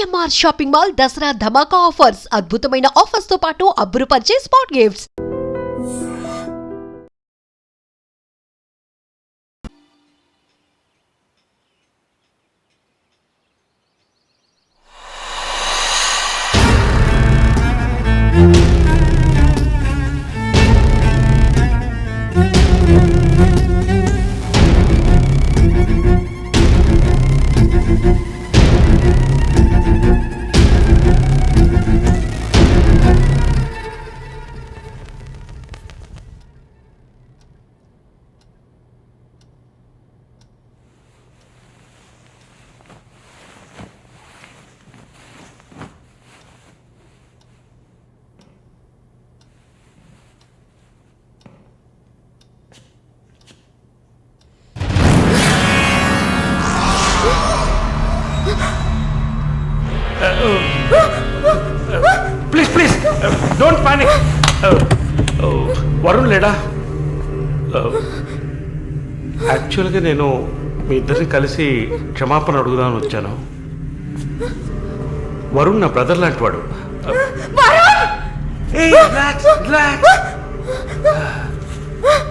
CMR shopping mall Dasara Dhamaka offers అద్భుతమైన ఆఫర్స్తో పాటు అబ్బురుపరిచే spot gifts don't panic Varun లేడా? యాక్చువల్గా నేను మీ ఇద్దరిని కలిసి క్షమాపణ అడుగుదామని వచ్చాను. వరుణ్ నా బ్రదర్ లాంటి వాడు.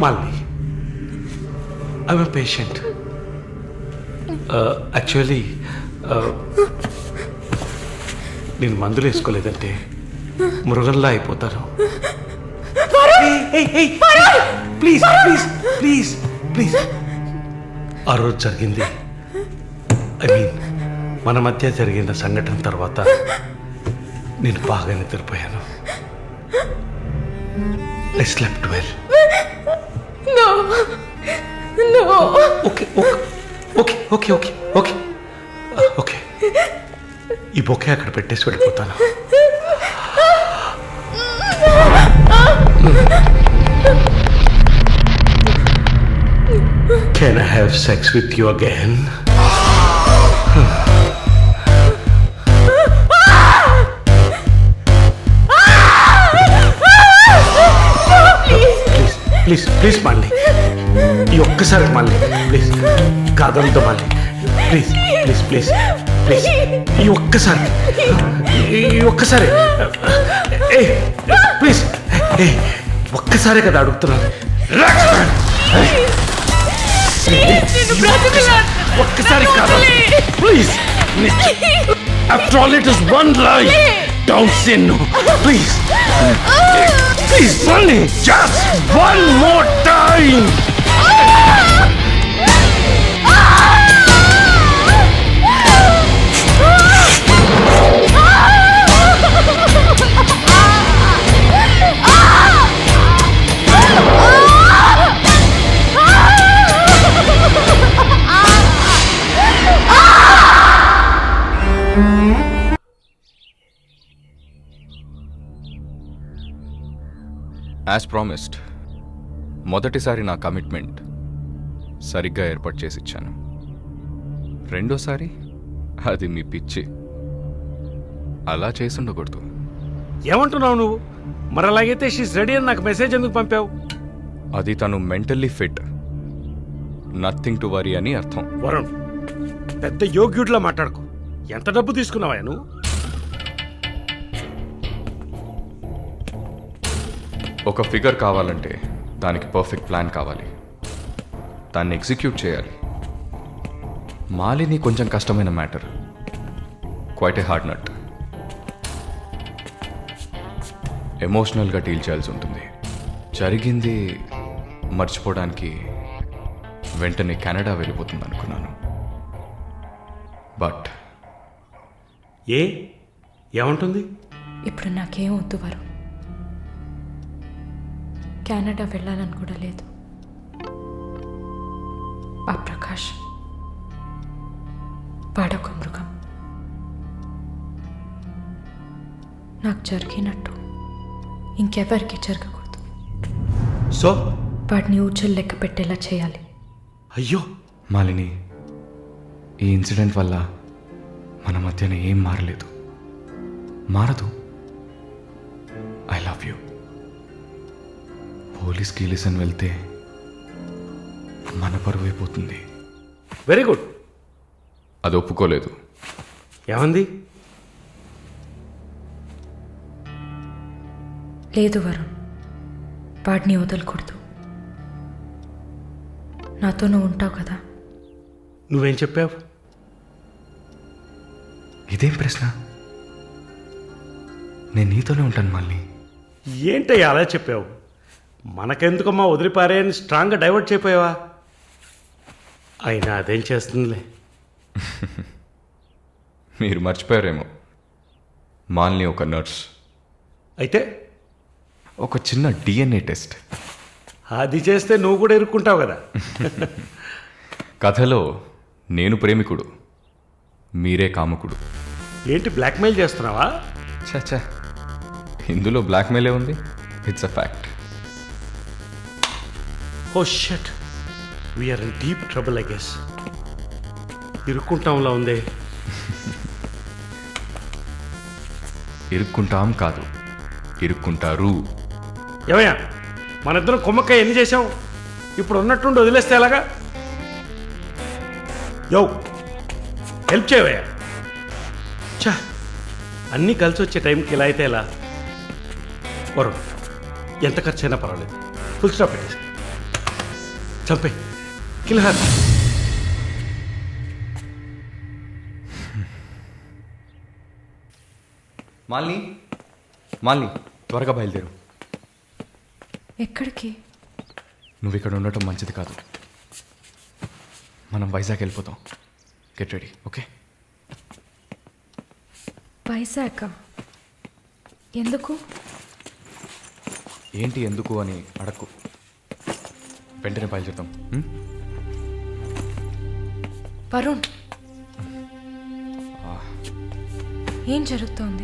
మాలిని ఐఎమ్ పేషెంట్ యాక్చువల్లీ నేను మందులు వేసుకోలేదంటే మృగంలా అయిపోతాను ప్లీజ్ ప్లీజ్ ప్లీజ్ ప్లీజ్. ఆ రోజు జరిగింది. ఐ మీన్ మన మధ్య జరిగిన సంఘటన తర్వాత నేను బాగా నిద్రపోయాను. I slept well okay okay okay okay okay okay. ఈ బొకే అక్కడ పెట్టేసి వెళ్ళిపోతాను. Can I have sex with you again please please please మళ్ళీ ఈ ఒక్కసారి మళ్ళీ ప్లీజ్ కాదంతో మళ్ళీ. ప్లీజ్ ప్లీజ్ ప్లీజ్ ప్లీజ్ ఈ ఒక్కసారి. ఈ ఒక్కసారి. ఏ ప్లీజ్ ఏ ఒక్కసారే కదా అడుగుతున్నాను. Relax, man. ఒక్కసారి కాదు please after all it is one life don't say no please please మళ్ళీ just one more time as promised మొదటిసారి నా కమిట్మెంట్ సరిగ్గా ఏర్పాటు చేసి ఇచ్చాను రెండోసారి అది మీ పిచ్చి. అలా చేసి ఉండకూడదు ఏమంటున్నావు నువ్వు? మరి అలాగైతే షీస్ రెడీ అని నాకు మెసేజ్ ఎందుకు పంపావు? అది తను mentally fit nothing to worry అని అర్థం. వరుణ్ పెద్ద యోగ్యుడిలా మాట్లాడుకో. ఎంత డబ్బు తీసుకున్నావా నువ్వు? ఒక ఫిగర్ కావాలంటే దానికి పర్ఫెక్ట్ ప్లాన్ కావాలి. దాన్ని ఎగ్జిక్యూట్ చేయాలి. మాలిని కొంచెం కష్టమైన matter. Quite a hard nut ఎమోషనల్గా డీల్ చేయాల్సి ఉంటుంది. జరిగింది మర్చిపోవడానికి వెంటనే కెనడా వెళ్ళిపోతుంది అనుకున్నాను. బట్ ఏ? ఏమంటుంది? ఇప్పుడు నాకేం వద్దు వరు కెనడా వెళ్ళాలని కూడా లేదు. ఆ ప్రకాష్ వాడొక మృగం. నాకు జరిగినట్టు ఇంకెవరికి జరగకూడదు. సో? వాడిని ఊచలు లెక్క పెట్టేలా చేయాలి. అయ్యో! మాలిని ఈ ఇన్సిడెంట్ వల్ల మన మధ్యన ఏం మారలేదు. మారదు. పోలీస్ కేలేసని వెళ్తే మన పరువు అయిపోతుంది. వెరీ గుడ్ అది ఒప్పుకోలేదు. ఏమంది? లేదు వరుణ్ వాడిని వదలకూడదు. నాతో నువ్వు ఉంటావు కదా. నువ్వేం చెప్పావు? ఇదేం ప్రశ్న. నేను నీతోనే ఉంటాను మళ్ళీ. ఏంటయ్యా అలా చెప్పావు? మనకెందుకమ్మా వదిలిపారే అని స్ట్రాంగ్గా డైవర్ట్ చేయపోయావా? అయినా అదేం చేస్తుందిలే. మీరు మర్చిపోయారేమో. మాల్ని ఒక నర్స్ అయితే? ఒక చిన్న డిఎన్ఏ టెస్ట్ అది చేస్తే నువ్వు కూడా ఇరుక్కుంటావు కదా. కథలో నేను ప్రేమికుడు మీరే కాముకుడు. ఏంటి బ్లాక్మెయిల్ చేస్తున్నావా? చచ్చా ఇందులో బ్లాక్మెయిలే ఉంది? It's a fact oh shit we're in deep trouble I guess ఇరుక్కుంటాంలా ఉందే. ఇరుక్కుంటాం కాదు. ఇరుక్కుంటారు. ఏమయ్యా మన ఇద్దరం కుమ్మక్కాయ ఎన్ని చేసాం ఇప్పుడు ఉన్నట్టుండి వదిలేస్తే ఎలాగా? యో హెల్ప్ చేయవయ్యా. చా అన్నీ కలిసి వచ్చే టైంకి ఇలా అయితే ఎలా? వరుణ్ ఎంత ఖర్చు అయినా పర్వాలేదు ఫుల్ స్టాప్ పెట్టేసి చంపే. కిల్హార్ మాల్ని మాల్ని త్వరగా బయలుదేరు. ఎక్కడికి? నువ్వు ఇక్కడ ఉండటం మంచిది కాదు. మనం వైజాగ్ వెళ్ళిపోతాం. Get ready okay Vizag? ఎందుకు? ఏంటి ఎందుకు అని అడక్కు. వెంటనే బయలుదేరుతాం ఉం? వరుణ్. ఏం జరుగుతోంది?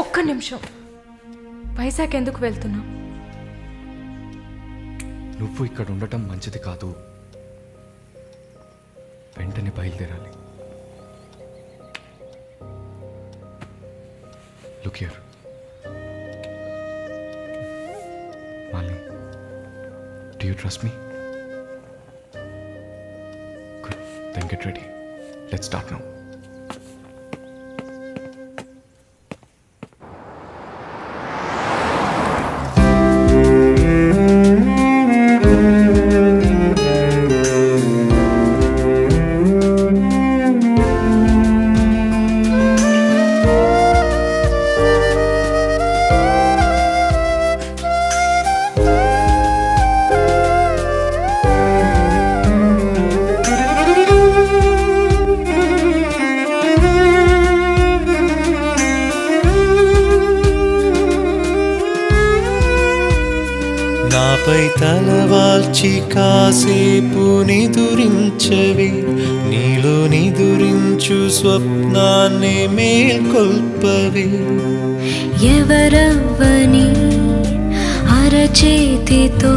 ఒక్క నిమిషం. వైజాగ్ ఎందుకు వెళ్తున్నావు? నువ్వు ఇక్కడ ఉండటం మంచిది కాదు. వెంటనే బయలుదేరాలి. Look here you trust me? Good. Then get ready. Let's start now. తలవాల్చి కాసేపు నిదురించవి. నీలో నిదురించు స్వప్నాన్ని మేల్కొల్పవి. ఎవరవ్వని అరచేతితో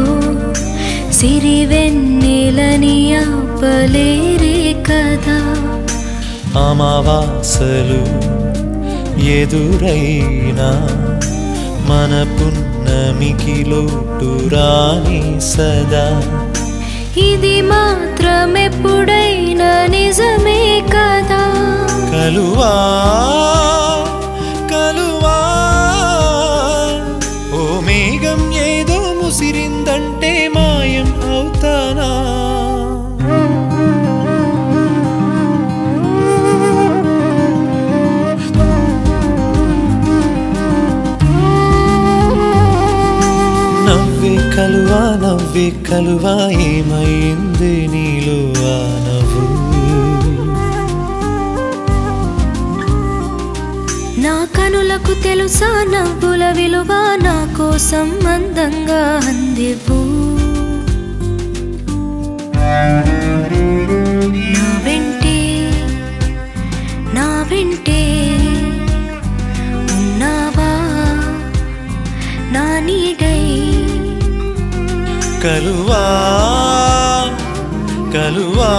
సిరివెన్నెలని ఆపలేరే కదా. అమావాసలు ఎదురైనా మన పున్నమికి లోటు రాని సదా. ఇది మాత్రమెప్పుడైనా నిజమే కదా? కలువా నవ్వే కలువా ఏమైంది నీలో ఆ నవ్వు? నా కనులకు తెలుసా నవ్వుల విలువ నా కోసం అందంగా అందివు కలువా కలువా.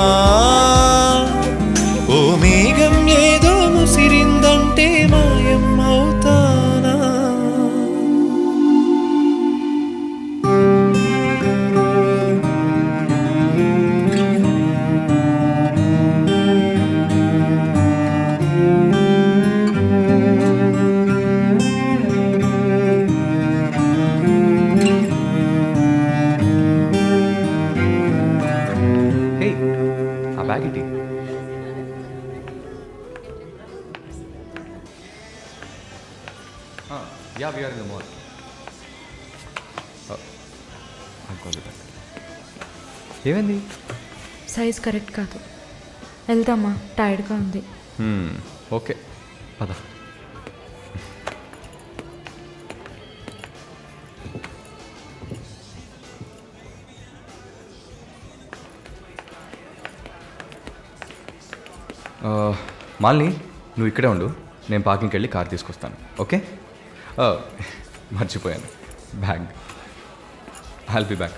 ఏమైంది? సైజ్ కరెక్ట్ కాదు. వెళ్దామా? టైర్డ్గా ఉంది. ఓకే. పద. మాలిని నువ్వు ఇక్కడే ఉండు. నేను పార్కింగ్కి వెళ్ళి కార్ తీసుకొస్తాను. ఓకే? మర్చిపోయాను. Bag I'll be back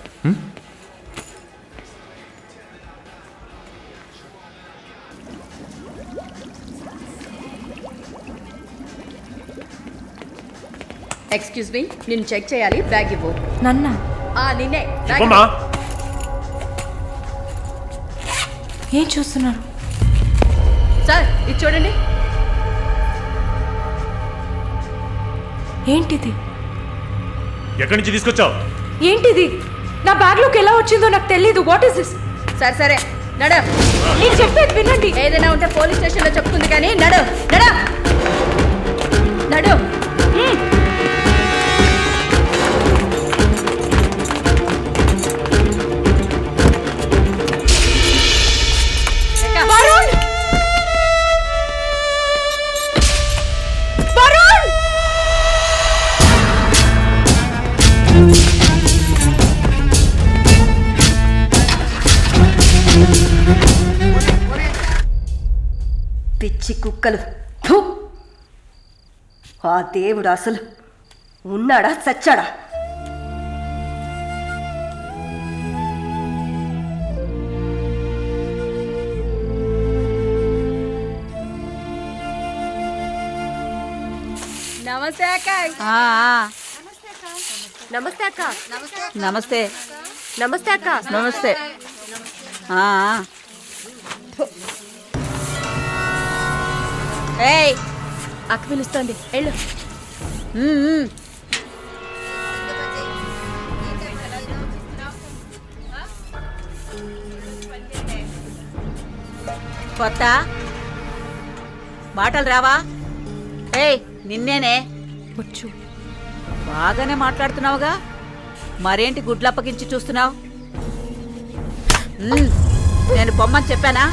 excuse me నేను చెక్ చేయాలి బ్యాగ్ ఇవ్వు. నన్న. ఆ నిన్నే బ్యాగ్ ఇవ్వమ్మా ఏం చూస్తున్నారు? సార్ ఇది చూడండి. ఏంటిది? ఎక్కడి నుంచి తీసుకొచ్చావు? ఏంటిది? నా బ్యాగ్లోకి ఎలా వచ్చిందో నాకు తెలియదు వాట్ ఇస్ దిస్ సరే సరే. నడ. నేను చెప్పేది వినండి. ఏదైనా ఉంటే పోలీస్ స్టేషన్లో చెప్తుంది కానీ నడు నడ. నడు. పిచ్చి కుక్కలు! ఆ దేవుడు అసలు ఉన్నాడా చచ్చాడా? నమస్తే అక్క. నమస్తే అక్క. నమస్తే. నమస్తే అక్క. నమస్తే. ఏయ్ అక్క పిలుస్తోంది. వెళ్ళు. కొత్త మాటలు రావా? ఏయ్ నిన్నేనే. వచ్చు బాగానే మాట్లాడుతున్నావుగా. మరేంటి గుడ్లు అప్పగించి చూస్తున్నావు నేను పొమ్మని చెప్పానా?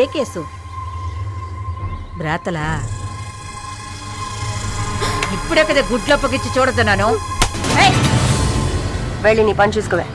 ఏ కేసు? బ్రాతలా? ఇప్పుడే కదా గుడ్లు అప్పగించి చూడుతున్నాను ఏయ్, వెళ్ళి నీ పని చూసుకోవే.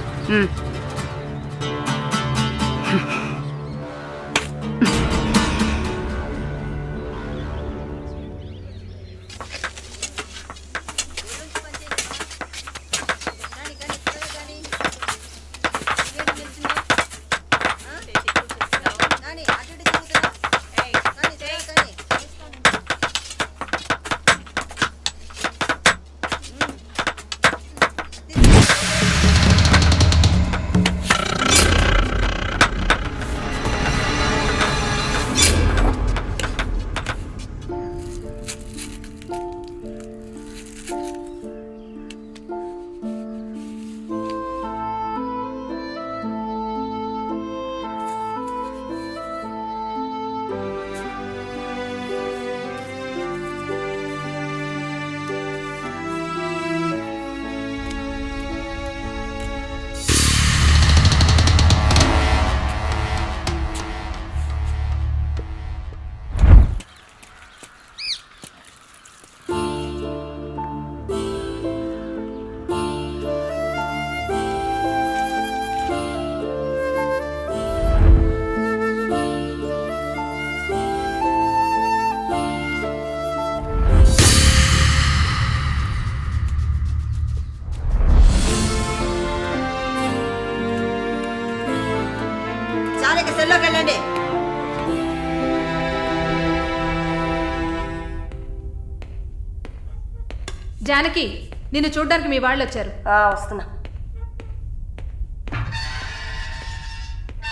జానకి నిన్ను చూడడానికి మీ వాళ్ళు వచ్చారు వస్తున్నా.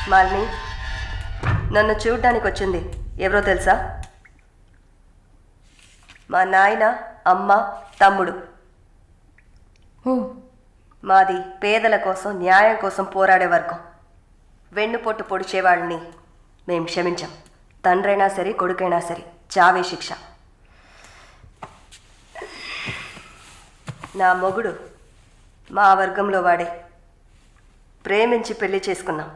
మాలిని నన్ను చూడ్డానికి వచ్చింది ఎవరో తెలుసా? మా నాయన అమ్మ తమ్ముడు. ఓ. మాది పేదల కోసం న్యాయం కోసం పోరాడే వర్గం. వెన్నుపొట్టు పొడిచేవాళ్ళని మేం క్షమించాం. తండ్రైనా సరే కొడుకైనా సరే చావే శిక్ష. నా మొగుడు మా వర్గంలో వాడే. ప్రేమించి పెళ్ళి చేసుకున్నాం.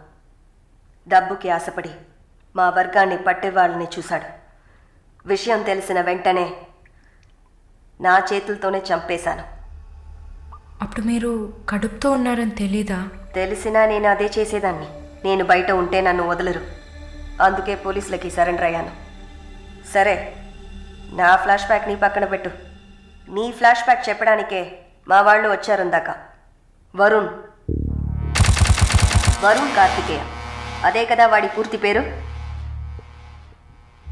డబ్బుకి ఆశపడి మా వర్గాన్ని పట్టేవాళ్ళని చూశాడు. విషయం తెలిసిన వెంటనే నా చేతులతోనే చంపేశాను. అప్పుడు మీరు కడుపుతో ఉన్నారని తెలీదా? తెలిసినా నేను అదే చేసేదాన్ని. నేను బయట ఉంటే నన్ను వదలరు. అందుకే పోలీసులకి సరెండర్ అయ్యాను. సరే నా ఫ్లాష్ బ్యాక్ నీ పక్కన పెట్టు. నీ ఫ్లాష్ బ్యాక్ చెప్పడానికే మా వాళ్ళు వచ్చారు ఇందాక. వరుణ్. వరుణ్ కార్తికేయ. అదే కదా వాడి పూర్తి పేరు?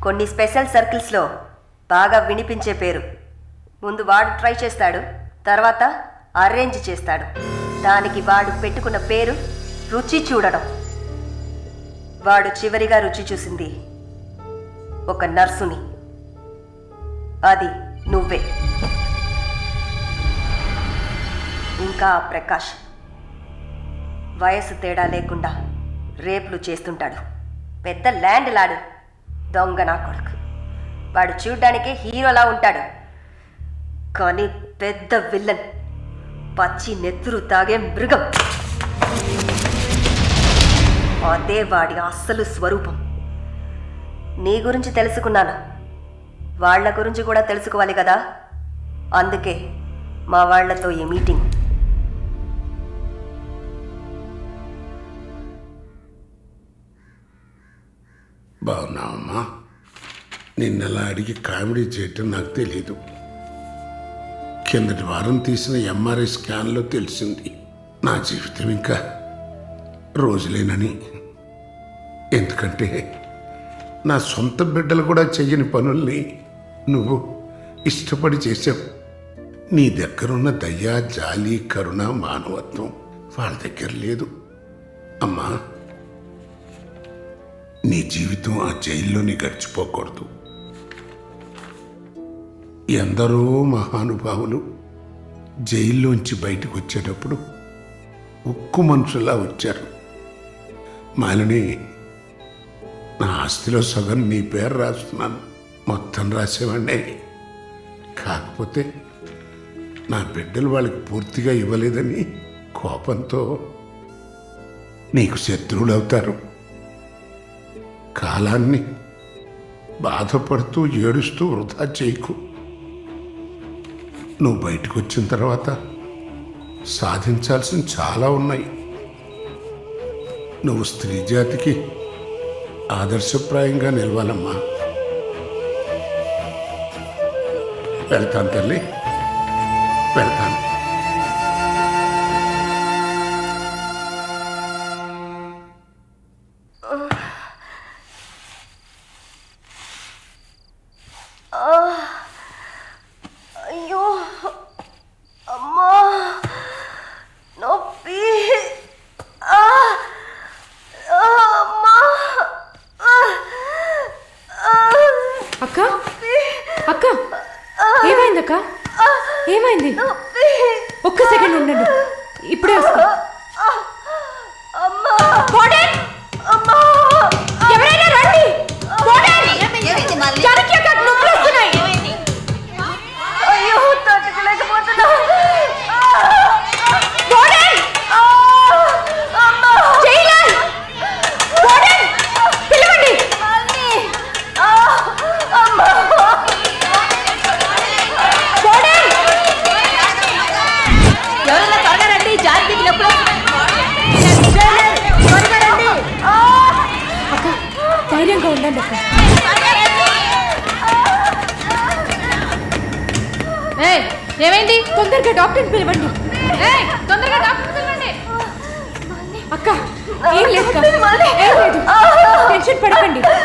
కొన్ని స్పెషల్ సర్కిల్స్లో బాగా వినిపించే పేరు. ముందు వాడు ట్రై చేస్తాడు తర్వాత అరేంజ్ చేస్తాడు. దానికి వాడు పెట్టుకున్న పేరు రుచి చూడడం. వాడు చివరిగా రుచి చూసింది ఒక నర్సుని. అది నువ్వే. ఇంకా ప్రకాష్. వయసు తేడా లేకుండా రేపులు చేస్తుంటాడు. పెద్ద ల్యాండ్ లాడు. దొంగ నా కొడుకు. వాడు చూడ్డానికి హీరోలా ఉంటాడు. కానీ పెద్ద విల్లన్. పచ్చి నెత్తురు తాగే మృగం. అదే వాడి అస్సలు స్వరూపం. నీ గురించి తెలుసుకున్నాను. వాళ్ళ గురించి కూడా తెలుసుకోవాలి కదా? అందుకే మా వాళ్ళతో ఈ మీటింగ్. బాగున్నావమ్మా? నిన్నలా అడిగి కామెడీ చేయటం నాకు తెలియదు కిందటి వారం తీసిన ఎంఆర్ఐ స్కాన్లో తెలిసింది. నా జీవితం ఇంకా రోజులేనని. ఎందుకంటే నా సొంత బిడ్డలు కూడా చెయ్యని పనుల్ని నువ్వు ఇష్టపడి చేసావు నీ దగ్గరున్న దయ జాలి కరుణ మానవత్వం వాళ్ళ దగ్గర లేదు. అమ్మా నీ జీవితం ఆ జైల్లోని గడిచిపోకూడదు. ఎందరో మహానుభావులు జైల్లోంచి బయటకు వచ్చేటప్పుడు ఉక్కు మనుషులా వచ్చారు. మాలిని నా ఆస్తిలో సగం నీ పేరు రాస్తున్నాను. మొత్తం రాసేవాడిని కాకపోతే నా బిడ్డలు వాళ్ళకి పూర్తిగా ఇవ్వలేదని కోపంతో నీకు శత్రువులు అవుతారు కాలాన్ని బాధపడుతూ ఏడుస్తూ వృధా చేయకు. నువ్వు బయటకు వచ్చిన తర్వాత సాధించాల్సిన చాలా ఉన్నాయి. నువ్వు స్త్రీ జాతికి ఆదర్శప్రాయంగా నిలవాలమ్మా. వెళ్తాను తల్లి. వెళ్తాను.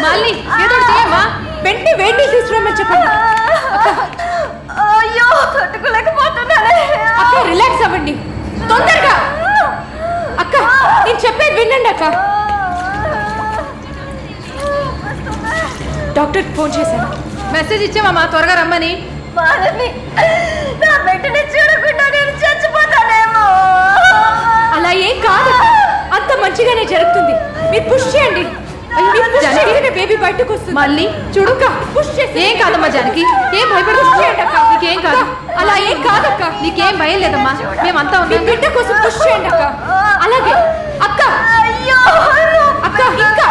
మళ్ళీ ఏదో చేయమ్మా. వెంటనే వేడి నీళ్ళు తీసుకురమ్మని చెప్పండి అయ్యో తట్టుకోలేకపోతున్నానే. అక్క రిలాక్స్ అవ్వండి. తొందరగా. అక్క నేను చెప్పేది వినండి అక్క. డాక్టర్ ఫోన్ చేశాను. మెసేజ్ ఇచ్చామమ్మా త్వరగా రమ్మని? నా బిడ్డని చూడకుండా నేను చచ్చిపోతానేమో. అలా ఏం కాదు అంత మంచిగానే జరుగుతుంది. మీరు పుష్ చేయండి. బేబీ బయటకు వస్తుంది. మళ్ళీ? చూడుక పుష్ చేసి. ఏం కాదమ్మా జానకి? ఏం భయపడదు నీకేం కాదు. అలా ఏం కాదక్క. నీకేం భయం లేదమ్మా. మేమంతా ఉన్నాం. బిడ్డ కోసం పుష్ చేయండి అక్క. అలాగే. అక్క. అక్క ఇంకా.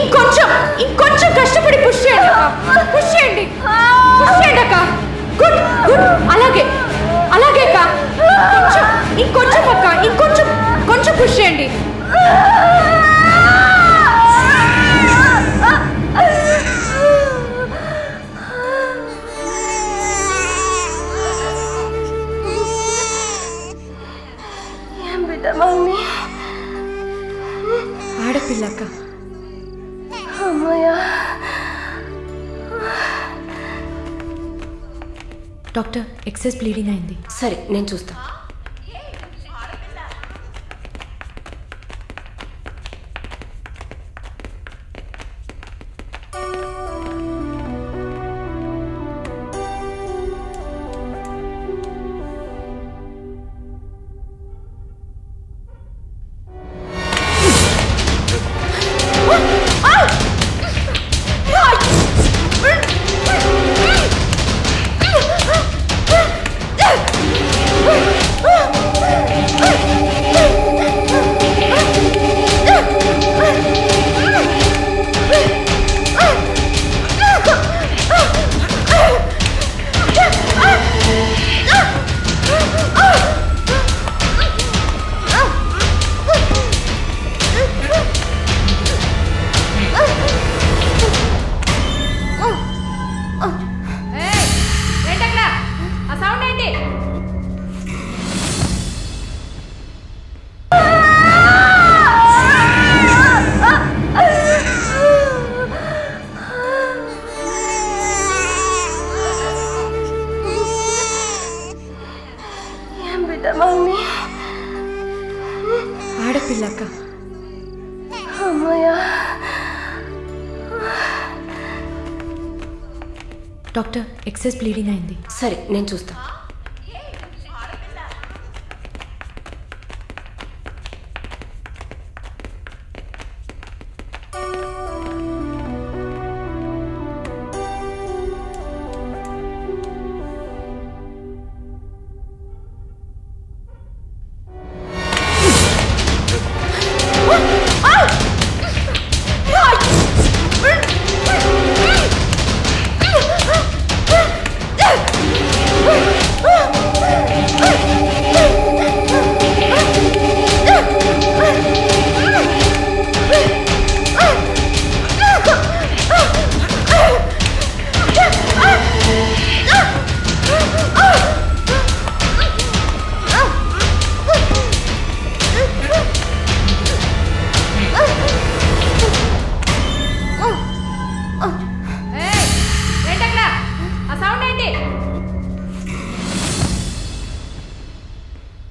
ఇంకొంచెం ఇంకొంచెం కష్టపడి పుష్ చేయండి అక్క. పుష్ చేయండి. పుష్ చేయండి అక్క. గుడ్ గుడ్ అలాగే. అలాగే అక్క. కొంచెం ఇంకొంచెం అక్క. ఇంకొంచెం కొంచెం పుష్ చేయండి. ఆడపిల్లక్క. అమ్మయ్యా. డాక్టర్ ఎక్సెస్ బ్లీడింగ్ అయింది. సరే నేను చూస్తా. మిస్సెస్ బ్లీడింగ్ అయింది. సరే నేను చూస్తా.